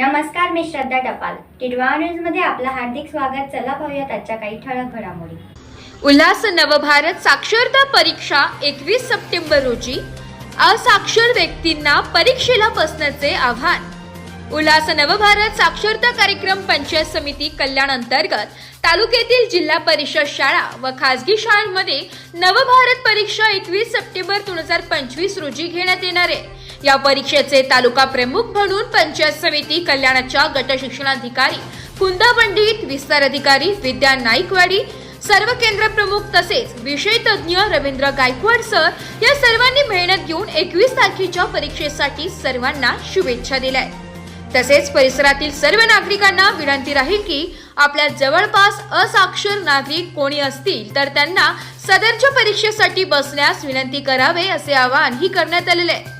नमस्कार मी श्रद्धा टपाल. टिडवा न्यूजमध्ये आपलं हार्दिक स्वागत. चला पाहूयात आजच्या काही ठळक घडामोडी. उल्हास नवभारत साक्षरता परीक्षा एकवीस सप्टेंबर रोजी. असाक्षर व्यक्तींना परीक्षेला बसण्याचे आव्हान. उल्हास नवभारत साक्षरता कार्यक्रम पंचायत समिती कल्याण अंतर्गत तालुक्यातील जिल्हा परिषद शाळा व खासगी शाळांमध्ये नवभारत परीक्षा एकवीस सप्टेंबर दोन हजार पंचवीस रोजी घेण्यात येणार आहे. या परीक्षेचे तालुका प्रमुख म्हणून पंचायत समिती कल्याणाच्या गट शिक्षणाधिकारी कुंदा पंडित विस्तार अधिकारी विद्या नाईकवाडी सर्व केंद्र प्रमुख तसेच विषय तज्ज्ञ रवींद्र गायकवाड सर या सर्वांनी मेहनत घेऊन एकवीस तारखेच्या परीक्षेसाठी सर्वांना शुभेच्छा दिल्या तसेच परिसरातील सर्व नागरिकांना विनंती राहील की आपल्या जवळपास असाक्षर नागरिक कोणी असतील तर त्यांना सदरच्या परीक्षेसाठी बसण्यास विनंती करावे असे आवाहनही करण्यात आलेले आहे.